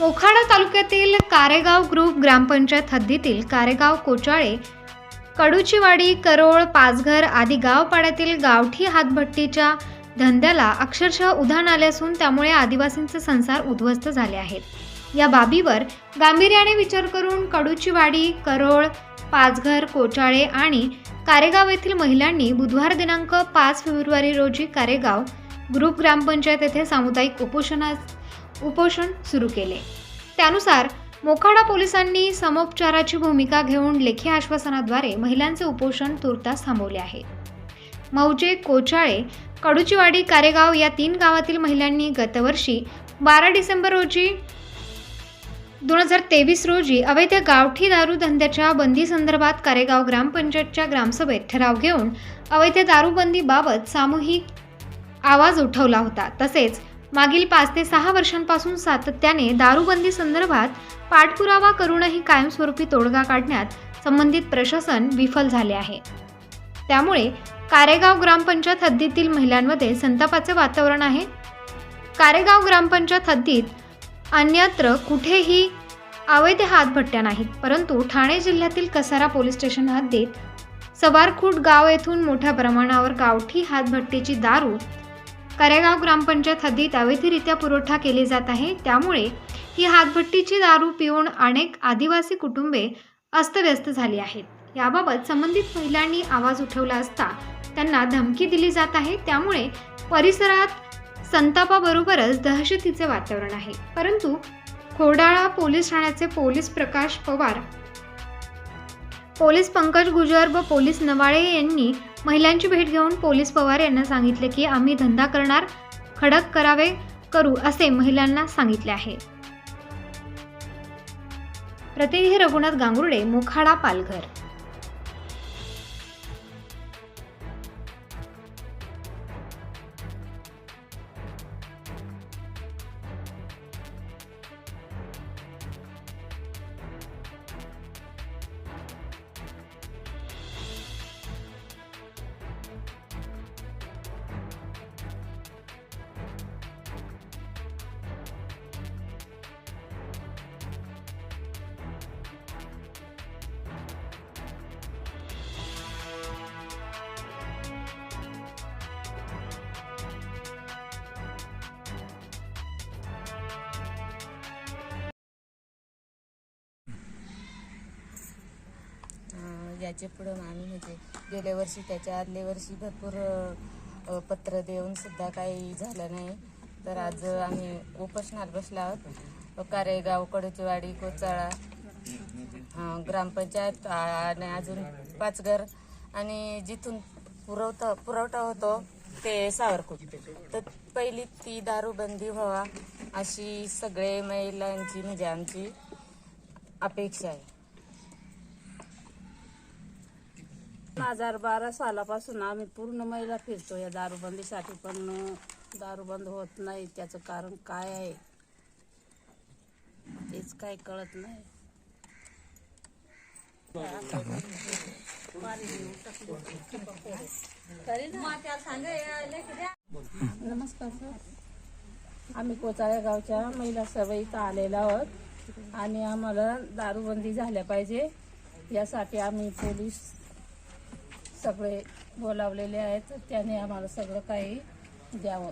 पोखाडा तालुक्यातील कारेगाव ग्रुप ग्रामपंचायत हद्दीतील कारेगाव कोचाळे कडूचीवाडी करोळ पाचघर आदी गावपाड्यातील गावठी हातभट्टीच्या धंद्याला अक्षरशः उधाण आले असून त्यामुळे आदिवासींचे संसार उद्ध्वस्त झाले आहेत. या बाबीवर गांभीर्याने विचार करून कडूचीवाडी करोळ पाचघर कोचाळे आणि कारेगाव येथील महिलांनी बुधवार दिनांक पाच फेब्रुवारी रोजी कारेगाव ग्रुप ग्रामपंचायत येथे सामुदायिक उपोषणा उपोषण सुरू केले. त्यानुसार मोखाडा पोलिसांनी समोपचाराची भूमिका घेऊन लेखी आश्वासनाद्वारे महिलांचे उपोषण तुर्तास थांबवले आहे. मौजे कोचाळे कडुचीवाडी कारेगाव या तीन गावातील महिलांनी गतवर्षी बारा डिसेंबर रोजी दोन हजार तेवीस रोजी अवैध गावठी दारू धंद्याच्या बंदीसंदर्भात कारेगाव ग्रामपंचायतच्या ग्रामसभेत ठराव घेऊन अवैध दारूबंदीबाबत सामूहिक आवाज उठवला होता. तसेच मागील पाच ते सहा वर्षांपासून सातत्याने दारूबंदी संदर्भात पाठपुरावा करूनही कायमस्वरूपी तोडगा काढण्यात संबंधित प्रशासन विफल झाले आहे. त्यामुळे कारेगाव ग्रामपंचायत हद्दीतील महिलांमध्ये संतापाचे वातावरण आहे. कारेगाव ग्रामपंचायत हद्दीत अन्यत्र कुठेही अवैध हातभट्ट्या नाहीत परंतु ठाणे जिल्ह्यातील कसारा पोलीस स्टेशन हद्दीत सवारखूट गाव येथून मोठ्या प्रमाणावर गावठी हातभट्टीची दारू करेगाव ग्रामपंचायत हद्दीत अवैधरित्या पुरवठा केली जात आहे. त्यामुळे ही हातभट्टीची दारू पिऊन अनेक आदिवासी कुटुंबे अस्तव्यस्त झाली आहेत. याबाबत संबंधित महिलांनी आवाज उठवला असता त्यांना धमकी दिली जात आहे. त्यामुळे परिसरात संतापाबरोबरच दहशतीचे वातावरण आहे. परंतु खोडाळा पोलीस ठाण्याचे पोलीस प्रकाश पवार पोलीस पंकज गुजर व पोलीस नवाळे यांनी महिलांची भेट घेऊन पोलीस पवार यांना सांगितले की आम्ही धंदा करणार खडक करावे करू असे महिलांना सांगितले आहे. प्रतिनिधी रघुनाथ गांगुर्डे मोखाडा पालघर. याचे पुढं आम्ही म्हणजे गेल्या वर्षी त्याच्या आदल्या वर्षी भरपूर पत्र देऊन सुद्धा काही झालं नाही. तर आज आम्ही उपोषणात बसला आहोत. कारेगाव कडचवाडी कोचाळा ग्रामपंचायत आणि अजून पाचघर आणि जिथून पुरवठा पुरवठा होतो ते सावरकुट तर पहिली ती दारूबंदी व्हावा अशी सगळे महिलांची म्हणजे आमची अपेक्षा आहे. दोन हजार बारा सालापासून आम्ही पूर्ण महिला फिरतो या दारूबंदीसाठी पण दारूबंद होत नाही. त्याचं कारण काय आहे? तेच काय कळत नाही. नमस्कार सर. आम्ही कोचाळ्या गावच्या महिला सभा इथं आलेलो आहोत आणि आम्हाला दारूबंदी झाल्या पाहिजे. यासाठी आम्ही पोलीस सगळे बोलावलेले आहेत त्याने आम्हाला सगळं काही द्यावं.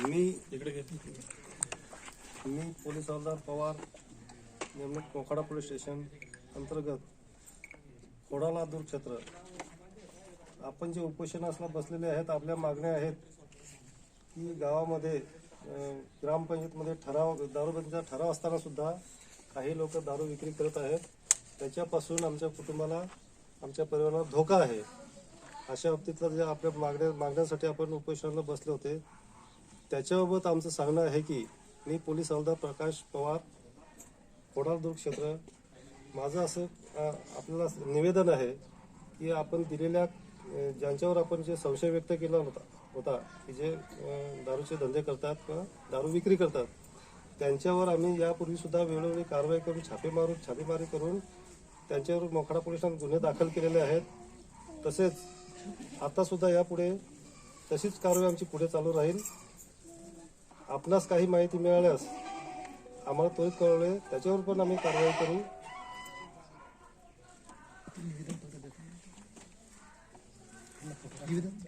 मी इकडे मी पोलीस हवालदार पवार नेमणूक मोखाडा पोलीस स्टेशन अंतर्गत खोडाला दूर क्षेत्र. आपण जे उपोषणासला बसलेले आहेत आपल्या मागण्या आहेत की गावामध्ये ग्रामपंचायतमध्ये ठराव दारूबंदीचा ठराव असताना सुद्धा काही लोक दारू विक्री करत आहेत. त्याच्यापासून आमच्या कुटुंबाला आमच्या परिवाराला धोका आहे. अशा बाबतीतला जे आपल्या मागण्या मागण्यासाठी आपण उपोषणाला बसले होते. त्याच्याबाबत आमचं सांगणं आहे की मी पोलीस हवालदार प्रकाश पवार कोडालदूर क्षेत्र. माझं असं आपल्याला निवेदन आहे की आपण दिलेल्या ज्यांच्यावर आपण जे संशय व्यक्त केला होता होता की जे दारूचे धंदे करतात किंवा दारू विक्री करतात त्यांच्यावर आम्ही यापूर्वी सुद्धा वेळोवेळी कारवाई करून छापे मारून छापेमारी करून त्यांच्यावर मोखाडा पोलिसांनी गुन्हे दाखल केलेले आहेत. तसेच आता सुद्धा यापुढे तशीच कारवाई आमची पुढे चालू राहील. आपणास काही माहिती मिळाल्यास आम्हाला त्वरित कळवले त्याच्यावर पण आम्ही कारवाई करू.